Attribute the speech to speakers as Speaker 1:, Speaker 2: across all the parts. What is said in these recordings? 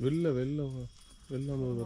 Speaker 1: வெளில வெளில வெளில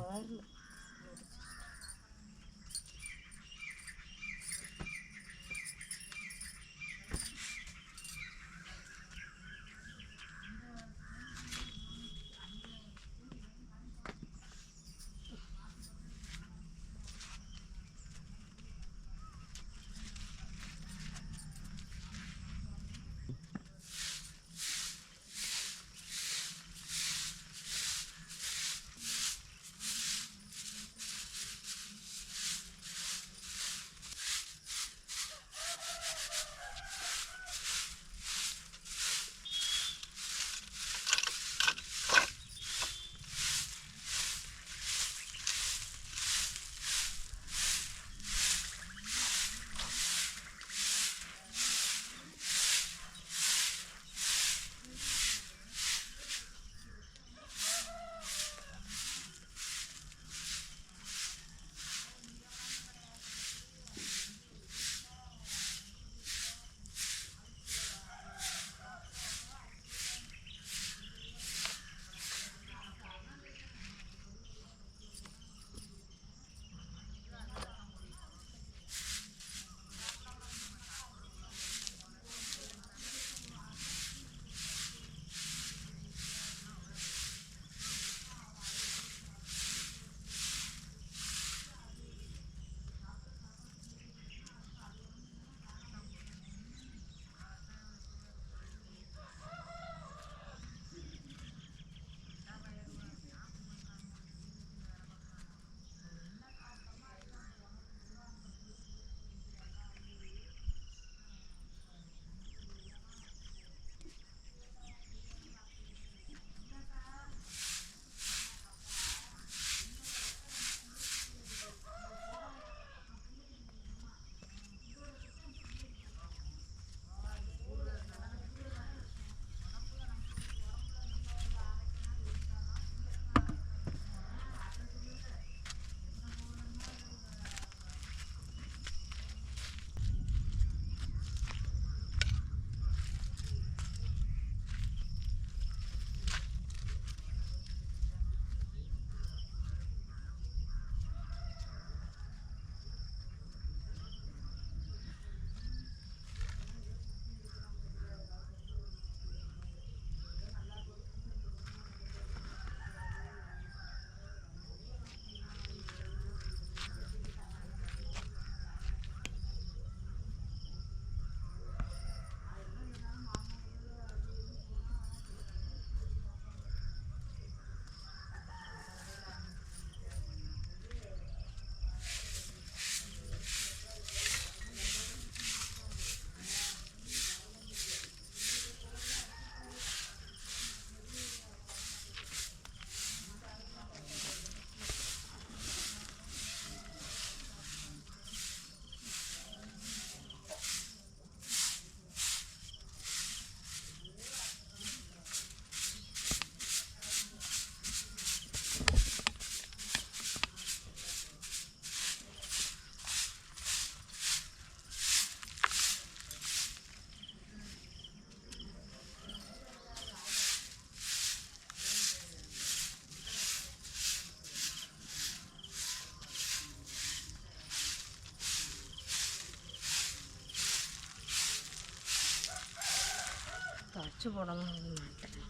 Speaker 1: வா.
Speaker 2: போடலாம் போடணும் மாட்டேன்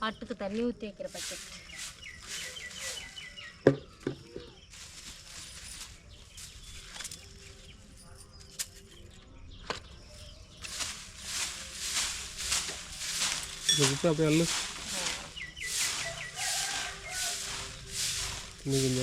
Speaker 2: ஆட்டுக்கு தண்ணி ஊற்றி வைக்கிற பக்கெட்
Speaker 1: இதை விட்டு அப்படியே அள்ளு இன்னைக்கு இந்த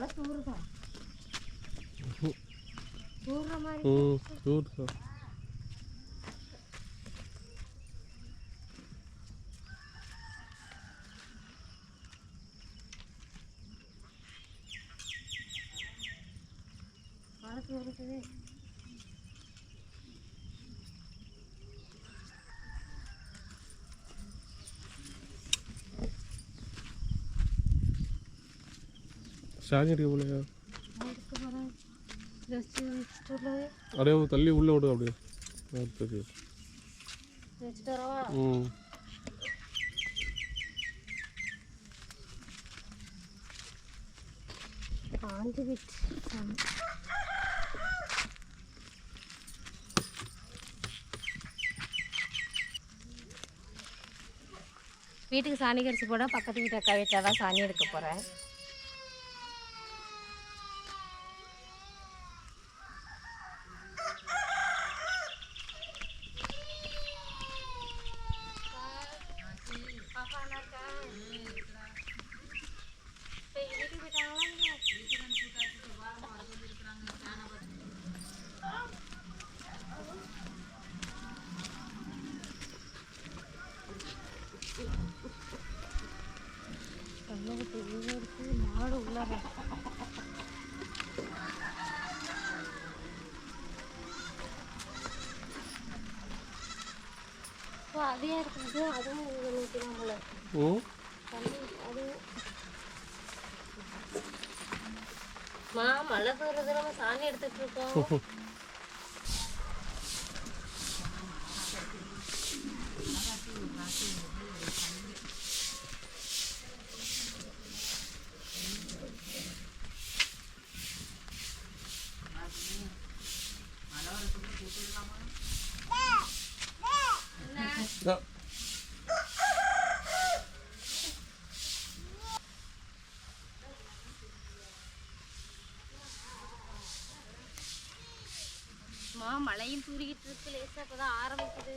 Speaker 1: இடத்த ஃப்ரண்டெல்லாம் சுத்தம் பண்ணுறாங்க
Speaker 2: மழை தூருதா தூர்ற மாதிரி
Speaker 1: சூடு
Speaker 2: மழை தூருது
Speaker 1: சாணி அடிக்க போலையா அப்படியே தள்ளி உள்ளே விடு அப்படியே. ஆ, ம்.
Speaker 2: காஞ்சி வீட்டுக்கு சாணி கரிசி போட பக்கத்து வீட்டு அக்கா வீட்டில் தான் சாணி எடுக்க போகிறேன் போல
Speaker 1: ம்
Speaker 2: தண்ணி அது மா மழை தூரது நம்ம சாணி எடுத்துட்டு இருக்கோம். மா மழையும் தூரிக்கிட்டு இருக்கு லேசா இப்பதான் ஆரம்பிக்குது.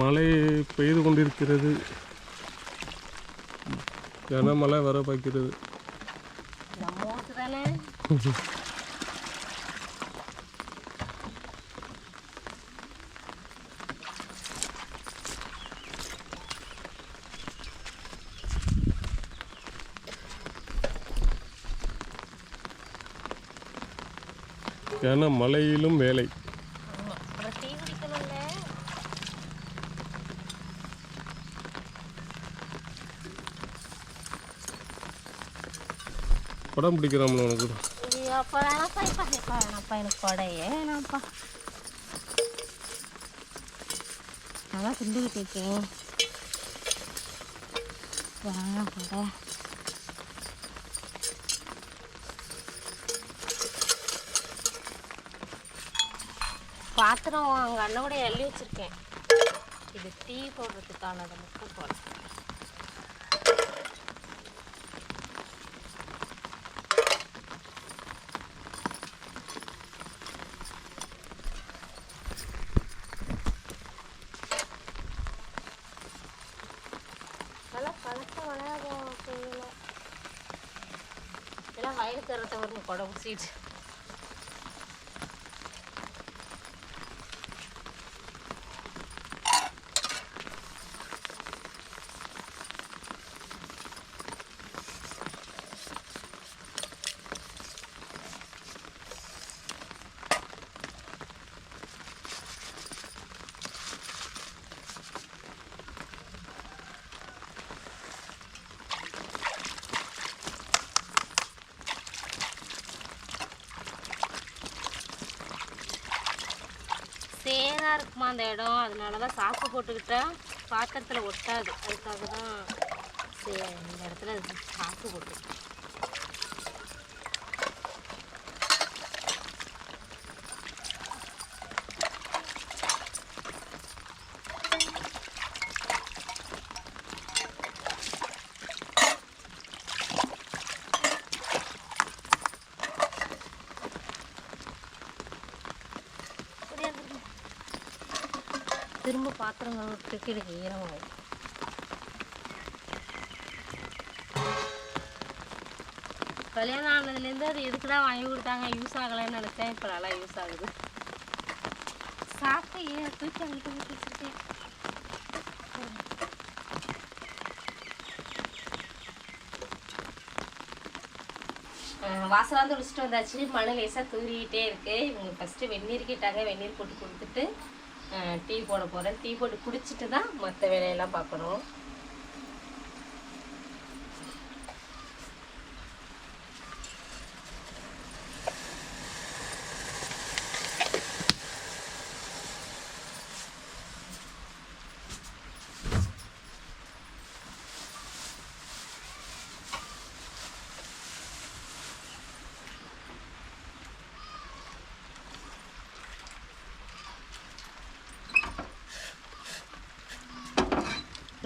Speaker 1: மழை பெய்து கொண்டிருக்கிறது. கனமழை வர பார்க்கிறது.
Speaker 2: கன
Speaker 1: மழையிலும் வேலை
Speaker 2: ஆமா அப்புறம் டீ குடிக்கணும்ல
Speaker 1: படம் பிடிக்கிறாமல் உனக்கு.
Speaker 2: அப்போ வேணாப்பா இப்போ இப்போ வேணாப்பா எனக்கு கொடையே வேணாப்பா நல்லா கிண்டிக்கிட்டு இருக்கேன் வேணாம் கொடை. பாத்திரம் அங்கே அண்ணன் கூட எள்ளி வச்சிருக்கேன். இது டீ போடுறதுக்கானது மட்டும் போல ಕರತವ್ರನ್ನ ಕೊಡೋಗಿ ಸೀಟ್ வரும் இருக்குமா அந்த இடம்? அதனால தான் சாக்கு போட்டுக்கிட்டால் பாத்திரத்தில் ஒட்டாது. அதுக்காக தான் இந்த இடத்துல சாக்கு போட்டு பாத்திரங்கள் விட்டுட்டு எனக்கு ஈரமாகும் கல்யாணம் ஆனதுலேருந்து அது எதுக்குடா வாங்கி கொடுத்தாங்க யூஸ் ஆகலைன்னு நினச்சேன் இப்போ நல்லா யூஸ் ஆகுது சாப்பிட்டு ஏன் தூக்கி அங்கிட்டு ஊற்றி வச்சிருக்கேன் அஹ் வாசலாம் தொளிச்சிட்டு வந்தாச்சு மழை லேசாக தூரிக்கிட்டே இருக்கு இவங்க ஃபஸ்ட்டு வெந்நீர் கேட்டாங்க வெந்நீர் போட்டு கொடுத்துட்டு டீ போட போகிறேன் டீ போட்டு குடிச்சிட்டு தான் மற்ற வேலையெல்லாம் பார்க்கணும்.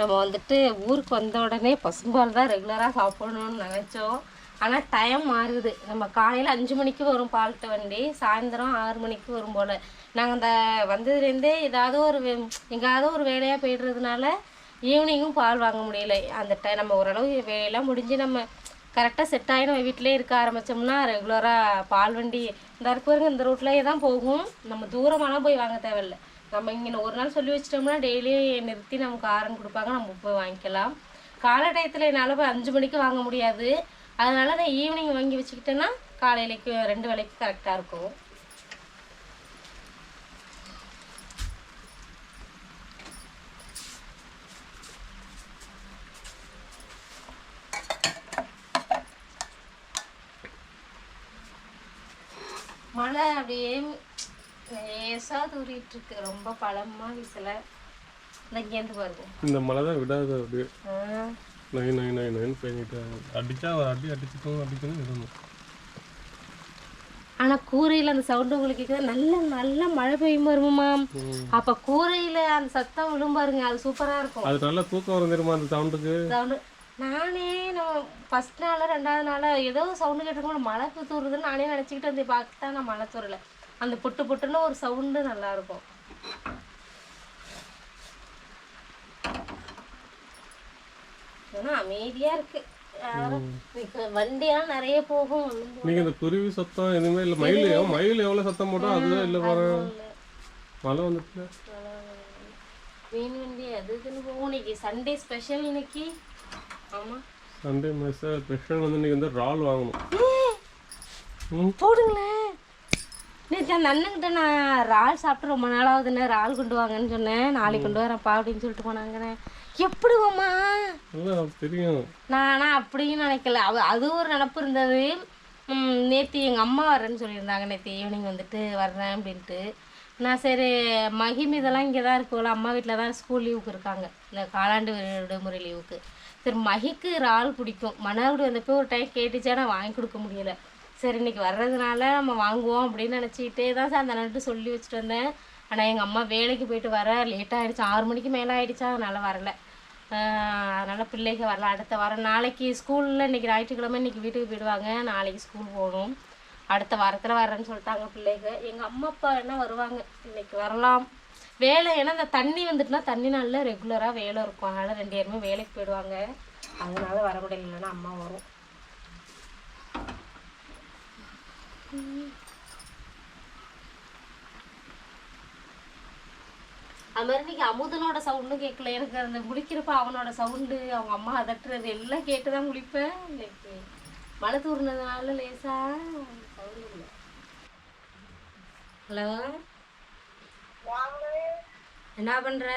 Speaker 2: நம்ம வந்துட்டு ஊருக்கு வந்த உடனே பசும்பால் தான் ரெகுலராக சாப்பிடணும்னு நினச்சோம். ஆனால் டைம் மாறுது. நம்ம காலையில் அஞ்சு மணிக்கு வரும் பால்ட்ட வண்டி சாயந்தரம் ஆறு மணிக்கு வரும் போல். நாங்கள் அந்த வந்ததுலேருந்தே ஏதாவது ஒரு எங்கேயாவது எங்காவது ஒரு வேலையாக போயிடுறதுனால ஈவினிங்கும் பால் வாங்க முடியல. அந்த டை நம்ம ஓரளவு வேலையெல்லாம் முடிஞ்சு நம்ம கரெக்டாக செட் ஆகி நம்ம வீட்டிலே இருக்க ஆரம்பித்தோம்னா ரெகுலராக பால் வண்டி இந்த இருக்கு பாருங்க இந்த ரூட்லேயே தான் போகும். நம்ம தூரமெல்லாம் போய் வாங்க தேவையில்ல. நம்ம இங்கே ஒரு நாள் சொல்லி வச்சிட்டோம்னா டெய்லி நிறுத்தி நமக்கு ஆரன் கொடுப்பாங்க. நம்ம போய் வாங்கிக்கலாம். காலை டயத்தில் என்னால் போய் அஞ்சு மணிக்கு வாங்க முடியாது. அதனால நான் ஈவினிங் வாங்கி வச்சுக்கிட்டேன்னா காலையிலைக்கு ரெண்டு வேலைக்கு கரெக்டாக இருக்கும். மழை அப்படியே லேசாக தூரிட்டு இருக்கு ரொம்ப பழமா வீசலை. இங்கேருந்து பாருங்க
Speaker 1: இந்த மழை தான் விடாது அப்படியே.
Speaker 2: ஆ.
Speaker 1: நை நை நை நைன்னு பெய்ஞ்சிட்டு அடிச்சா அடி அடிச்சுட்டும் அடிக்கணும் இருக்கணும்
Speaker 2: ஆனா கூரையில அந்த சவுண்டு உங்களுக்கு கேக்குதா? நல்ல நல்ல மழை பெய்யும் வருமாமா அப்ப கூரையில அந்த சத்தம் விழும் பாருங்க. அது சூப்பரா இருக்கும்.
Speaker 1: அது நல்லா தூக்கம் வரும் தெரியுமா அந்த சவுண்டுக்கு
Speaker 2: சவுண்டு நானே நம்ம ஃபர்ஸ்ட் நாளா ரெண்டாவது நாளா ஏதோ சவுண்டு கேட்டிருக்கோம் மழை தூறுதுன்னு நானே நினச்சிக்கிட்டு வந்து பார்த்தா நான் மழை தூரல அந்த பொட்டு பொட்டுன்னு ஒரு சவுண்டு நல்லாயிருக்கும். ஆனால் அமைதியாக இருக்குது வண்டியெல்லாம் நிறைய போகும்.
Speaker 1: நீங்க இந்த குருவி சத்தம் எதுவுமே இல்ல. மயில் மயில் எவ்வளவு சத்தம் போட்டா அதுவே இல்ல பாரு மழை வந்துட்டு
Speaker 2: மீன் வண்டி அது இதுன்னு போகும். இன்னைக்கு சண்டே ஸ்பெஷல் இன்னைக்கு. ஆமா.
Speaker 1: சண்டே ஸ்பெஷல் வந்து இன்னைக்கு வந்து ரால் வாங்கணும்.
Speaker 2: போடுங்களேன். நேற்று அந்த அண்ணன்கிட்ட நான் இறால் சாப்பிட்டு ரொம்ப நாளாகுதுண்ணே இறால் கொண்டு வாங்கன்னு சொன்னேன். நாளைக்கு கொண்டு வரேன்ப்பா அப்படின்னு சொல்லிட்டு போனாங்கண்ணே. எப்படி போமா
Speaker 1: இல்லை தெரியும்.
Speaker 2: நான் ஆனால் அப்படின்னு நினைக்கல. அவ அது ஒரு நினப்பு இருந்தது. நேற்று எங்கள் அம்மா வரேன்னு சொல்லியிருந்தாங்க. நேற்று ஈவினிங் வந்துட்டு வர்றேன் அப்படின்ட்டு. நான் சரி மகிம் இதெல்லாம் இங்கே தான் இருக்குல்ல அம்மா வீட்டில் தான் ஸ்கூல் லீவுக்கு இருக்காங்க. இந்த காலாண்டு விடுமுறை லீவுக்கு சரி மகிக்கு இறால் பிடிக்கும். மன்னார்குடி வந்தப்போ ஒரு டைம் கேட்டுச்சா நான் வாங்கி கொடுக்க முடியல. சரி இன்னைக்கு வர்றதுனால நம்ம வாங்குவோம் அப்படின்னு நினச்சிக்கிட்டே தான் சார் அந்த அண்ணன்ட்டு சொல்லி வச்சுட்டு வந்தேன். ஆனால் எங்கள் அம்மா வேலைக்கு போயிட்டு வர லேட் ஆகிடுச்சு ஆறு மணிக்கு மேலே ஆகிடுச்சா அதனால் வரல. அதனால் பிள்ளைக்கு வரல. அடுத்த வாரம் நாளைக்கு ஸ்கூலில் இன்றைக்கி ஞாயிற்றுக்கிழமை இன்னைக்கு வீட்டுக்கு போயிடுவாங்க. நாளைக்கு ஸ்கூல் போகணும். அடுத்த வாரத்தில் வரேன்னு சொல்லிட்டாங்க பிள்ளைக்கு எங்கள் அம்மா அப்பா என்ன வருவாங்க? இன்னைக்கு வரலாம். வேலை ஏன்னா இந்த தண்ணி வந்துட்டுனா தண்ணி நாளில் ரெகுலராக வேலை இருக்கும். அதனால் ரெண்டு பேருமே வேலைக்கு போயிடுவாங்க. அதனால வர முடியலன்னா அம்மா வரும். அது மாதிரி இன்னைக்கு அமுதனோட சவுண்டும் கேட்கல. எனக்கு அந்த முழிக்கிறப்ப அவனோட சவுண்டு அவங்க அம்மா அதட்டுறது எல்லாம் கேட்டு தான் இன்னைக்கு மழை தூர்னதுனால லேசா சவுண்டு இல்லை. ஹலோ? என்ன பண்ற?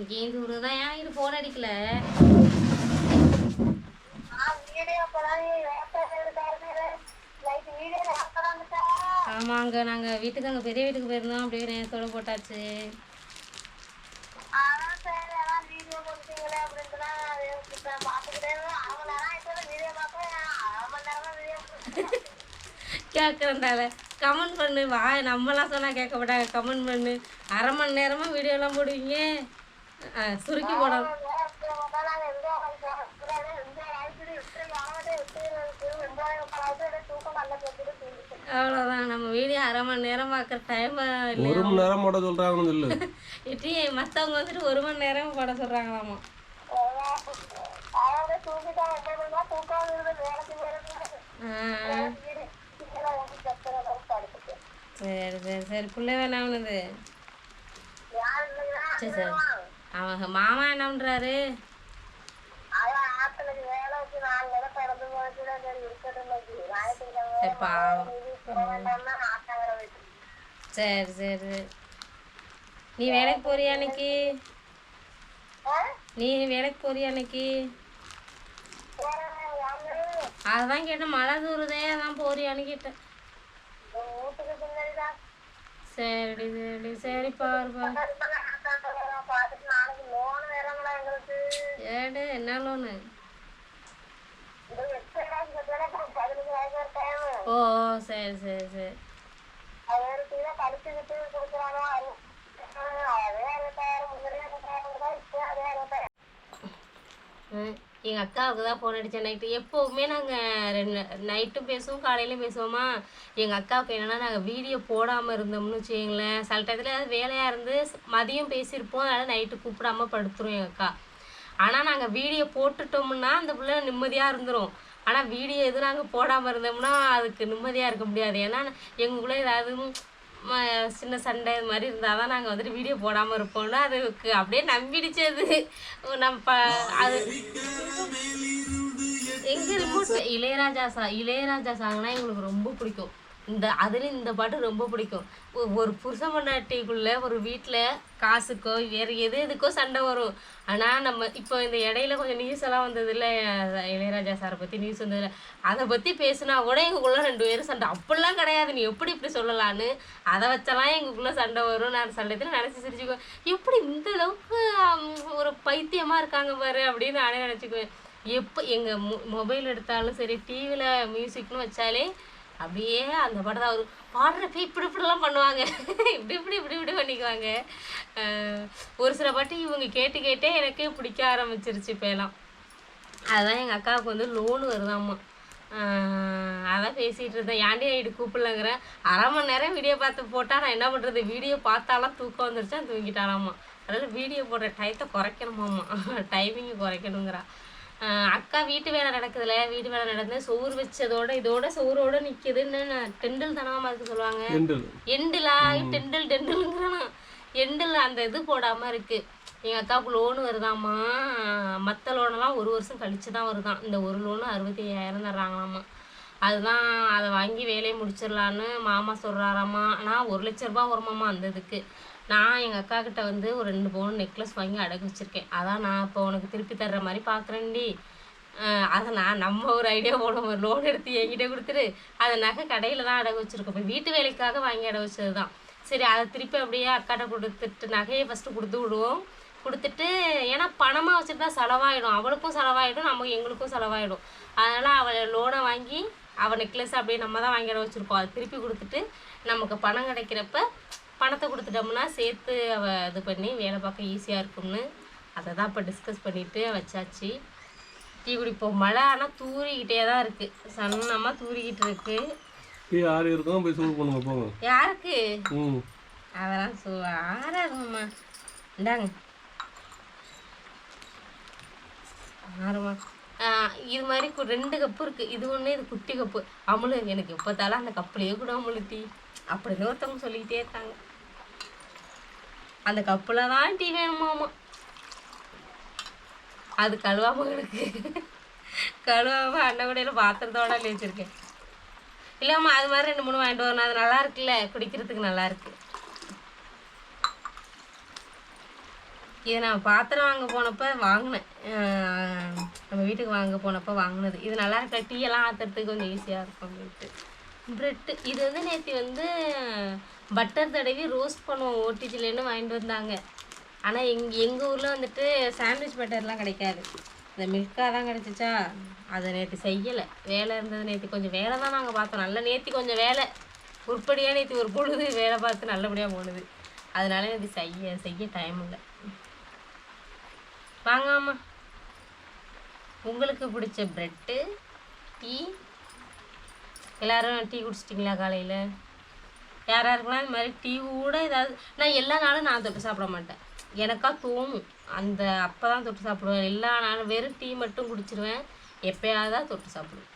Speaker 2: இங்கேயும் தூருதான் ஏன் இது ஃபோன் அடிக்கல? ஆமாங்க நாங்க வீட்டுக்கு அங்க பெரிய வீட்டுக்கு போயிருந்தோம். அப்படியே நேரத்தோட போட்டாச்சு. கேட்குறேன்டால கமெண்ட் பண்ணு. வா நம்மலாம் சொன்னால் கேட்க மாட்டாங்க கமெண்ட் பண்ணு. அரை மணி நேரமாக வீடியோலாம் போடுவீங்க. சுருக்கி போடணும். அவ்வளோதான் நம்ம வீடியோ அரை மணி நேரம் பார்க்குற டைம் இல்லை
Speaker 1: ஒரு மணி நேரம் போட சொல்கிறாங்கன்னு சொல்லு.
Speaker 2: இட்டி மற்றவங்க வந்துட்டு ஒரு மணி நேரம் போட சொல்கிறாங்களாமா சரி சரி சரி. பிள்ளை வேணா அவனுது. சரி சரி. அவங்க மாமா என்ன பண்ணுறாரு சரி சரி. சரி சரி நீ வேலைக்கு போறியா அன்னைக்கு? நீ வேலைக்கு போறியா அன்னைக்கு? அதான் கேட்டேன் மழை தூருதே அதான் போறியான்னு கேட்டேன். சரி சரி சரி பாருப்பா ஏடு என்ன லோனு ஓ சரி சரி சரி. ம், எங்க அக்காவுக்கு தான் ஃபோன் அடித்தேன் நைட்டு எப்போவுமே நாங்கள் ரெண்டு நைட்டும் பேசுவோம் காலையிலும் பேசுவோமா? எங்கள் அக்காவுக்கு என்னென்னா நாங்கள் வீடியோ போடாமல் இருந்தோம்னு வச்சுக்கங்களேன். சில டயத்தில் ஏதாவது வேலையாக இருந்து மதியம் பேசியிருப்போம். அதனால் நைட்டு கூப்பிடாம படுத்துரும் எங்கள் அக்கா. ஆனால் நாங்கள் வீடியோ போட்டுட்டோம்னா அந்த பிள்ளை நிம்மதியாக இருந்துரும். ஆனால் வீடியோ எதுவும் நாங்கள் போடாமல் இருந்தோம்னா அதுக்கு நிம்மதியாக இருக்க முடியாது. ஏன்னா எங்களுக்குள்ளே ஏதாவது சின்ன சண்டை இது மாதிரி இருந்தால் தான் நாங்கள் வந்துட்டு வீடியோ போடாமல் இருப்போம்னா அதுக்கு அப்படியே நம்பிடுச்சு அது நம்ம அது எங்கே ரிமோட் இளையராஜா சா இளையராஜா சாங்னா எங்களுக்கு ரொம்ப பிடிக்கும். இந்த அதுல இந்த பாட்டு ரொம்ப பிடிக்கும். ஒரு புருஷன் பொண்டாட்டிக்குள்ள ஒரு வீட்டில் காசுக்கோ வேறு எது எதுக்கோ சண்டை வரும். ஆனால் நம்ம இப்போ இந்த இடையில கொஞ்சம் நியூஸ் எல்லாம் வந்ததில்ல இளையராஜா சாரை பற்றி நியூஸ் வந்ததில்ல அதை பற்றி பேசுனா கூட எங்களுக்குள்ள ரெண்டு பேரும் சண்டை. அப்படிலாம் கிடையாது. நீ எப்படி இப்படி சொல்லலான்னு? அதை வச்செல்லாம் எங்களுக்குள்ள சண்டை வரும். நான் சண்டையத்தில் நினச்சி சிரிச்சுக்குவேன். எப்படி இந்த அளவுக்கு ஒரு பைத்தியமாக இருக்காங்க பாரு அப்படின்னு நானே நினச்சிக்குவேன். எப்போ எங்கள் மொ மொபைல் எடுத்தாலும் சரி டிவியில் மியூசிக்னு வச்சாலே அப்படியே அந்த படம் தான் வரும் பாடுறப்ப இப்படி இப்படிலாம் பண்ணுவாங்க. இப்படி இப்படி இப்படி இப்படி பண்ணிக்குவாங்க. ஒரு சில பாட்டு இவங்க கேட்டு கேட்டே எனக்கு பிடிக்க ஆரம்பிச்சிருச்சு இப்போலாம். அதுதான் எங்கள் அக்காவுக்கு வந்து லோன் வருதாம்மா அதான் பேசிகிட்டு இருந்தேன். ஏன்டி நைட்டு கூப்பிடலங்கிறேன் அரை மணி நேரம் வீடியோ பார்த்து போட்டால் நான் என்ன பண்ணுறது வீடியோ பார்த்தாலாம் தூக்கம் வந்துருச்சா? தூங்கிட்டாலாமா. அதனால் வீடியோ போடுற டயத்தை குறைக்கணுமாம்மா டைமிங்கை குறைக்கணுங்கிறா. அக்கா வீட்டு வேலை நடக்குதுல வீட்டு வேலை நடந்து சோறு வச்சதோட இதோட சோறோட நிற்கிதுன்னு டெண்டில் தனமாக அதுக்கு சொல்லுவாங்க?
Speaker 1: எண்டில்
Speaker 2: டெண்டில்? டெண்டிலுங்கிறானா? எண்டில் அந்த இது போடாமல் இருக்கு. எங்கள் அக்காவுக்கு லோனு வருதாம்மா? மற்ற லோனெல்லாம் ஒரு வருஷம் கழிச்சு தான் வருதாம் இந்த ஒரு லோனு அறுபத்தி ஐயாயிரம் தர்றாங்களாம்மா. அதுதான் அதை வாங்கி வேலையை முடிச்சிடலான்னு மாமா சொல்கிறாராம்மா நான் ஒரு லட்ச ரூபா வருமாம்மா அந்த இதுக்கு. நான் எங்கள் அக்கா கிட்ட வந்து ஒரு ரெண்டு பவுன் நெக்லஸ் வாங்கி அடகு வச்சுருக்கேன். அதான் நான் இப்போ உனக்கு திருப்பி தர்ற மாதிரி பார்க்குறேன்டி அதை நான் நம்ம ஒரு ஐடியா போடுவோம். ஒரு லோன் எடுத்து என்கிட்ட கொடுத்துரு. அதை நகை கடையில் தான் அடகு வச்சுருக்கோம். இப்போ வீட்டு வேலைக்காக வாங்கி அடகு வச்சது தான் சரி அதை திருப்பி அப்படியே அக்காட்ட கொடுத்துட்டு நகையை ஃபஸ்ட்டு கொடுத்து விடுவோம். கொடுத்துட்டு ஏன்னா பணமாக வச்சுட்டு தான் செலவாயிடும். அவளுக்கும் செலவாயிடும். நம்ம எங்களுக்கும் செலவாயிடும். அதனால் அவளை லோனை வாங்கி அவள் நெக்லஸ் அப்படியே நம்ம தான் வாங்கி அடகு வச்சுருக்கோம். அதை திருப்பி கொடுத்துட்டு நமக்கு பணம் கிடைக்கிறப்ப பணத்தை கொடுத்துட்டோம்னா சேர்த்து அவள் இது பண்ணி வேலை பார்க்க ஈஸியாக இருக்கும்னு அதை தான் இப்போ டிஸ்கஸ் பண்ணிவிட்டு வச்சாச்சு. டீ குடிப்போம். மழை ஆனால் தூறிக்கிட்டே தான் இருக்குது சன்னமாக தூறிக்கிட்டு இருக்கு.
Speaker 1: ஆறு இருக்கும் போய் சூடு பண்ணுங்க போங்க.
Speaker 2: யாருக்கு? அதெல்லாம் சு ஆறாதும்மா இந்தாங்க. ஆறுமா. இது மாதிரி ரெண்டு கப்பு இருக்குது இது ஒன்று இது குட்டி கப்பு அமுலு எனக்கு எப்போத்தாலும் அந்த கப்புலேயே கூட அமுழுத்தி டீ. அப்படின்னு ஒருத்தவங்க சொல்லிக்கிட்டே இருக்காங்க. அந்த கப்பில் தான் டீ வேணுமாமா அது கழுவாம கிடக்கு கழுவாம அன்னகுடையில் பாத்திரத்தோட அள்ளி வச்சிருக்கேன். இல்லைம்மா அது மாதிரி ரெண்டு மூணு வாங்கிட்டு வரணும். அது நல்லா இருக்குல்ல? குடிக்கிறதுக்கு நல்லா இருக்குது இது நான் பாத்திரம் வாங்க போனப்ப வாங்கினேன். நம்ம வீட்டுக்கு வாங்க போனப்ப வாங்கினது. இது நல்லா இருக்க? டீ எல்லாம் ஆத்துறதுக்கு கொஞ்சம் ஈஸியாக இருக்கும் அப்படின்ட்டு. ப்ரெட்டு இது வந்து நேற்று வந்து பட்டர் தடவி ரோஸ்ட் பண்ணுவோம். ஓடிஜிலேருந்து வாங்கிட்டு வந்தாங்க. ஆனால் எங் எங்கள் ஊரில் வந்துட்டு சாண்ட்விச் பட்டர்லாம் கிடைக்காது. இந்த மில்காக தான் கிடச்சிச்சா? அதை நேற்று செய்யலை. வேலை இருந்தது நேற்று கொஞ்சம் வேலை தான் நாங்கள் பார்த்தோம். நல்ல நேற்று கொஞ்சம் வேலை. உருப்படியாக நேற்று ஒரு பொழுது வேலை பார்த்து நல்லபடியாக போனது. அதனால நேற்று செய்ய செய்ய டைம் இல்லை. வாங்காமா. உங்களுக்கு பிடிச்ச ப்ரெட்டு டீ எல்லாரும் டீ குடிச்சிட்டிங்களா காலையில்? யார் யாருக்குலாம் இந்த மாதிரி டீ கூட ஏதாவது நான் எல்லா நாளும் நான் தொட்டு சாப்பிட மாட்டேன். எனக்கா தோணும். அந்த அப்போ தான் தொட்டு சாப்பிடுவேன். எல்லா நாளும் வெறும் டீ மட்டும் குடிச்சிருவேன். எப்போயாவது தான் தொட்டு சாப்பிடுவேன்.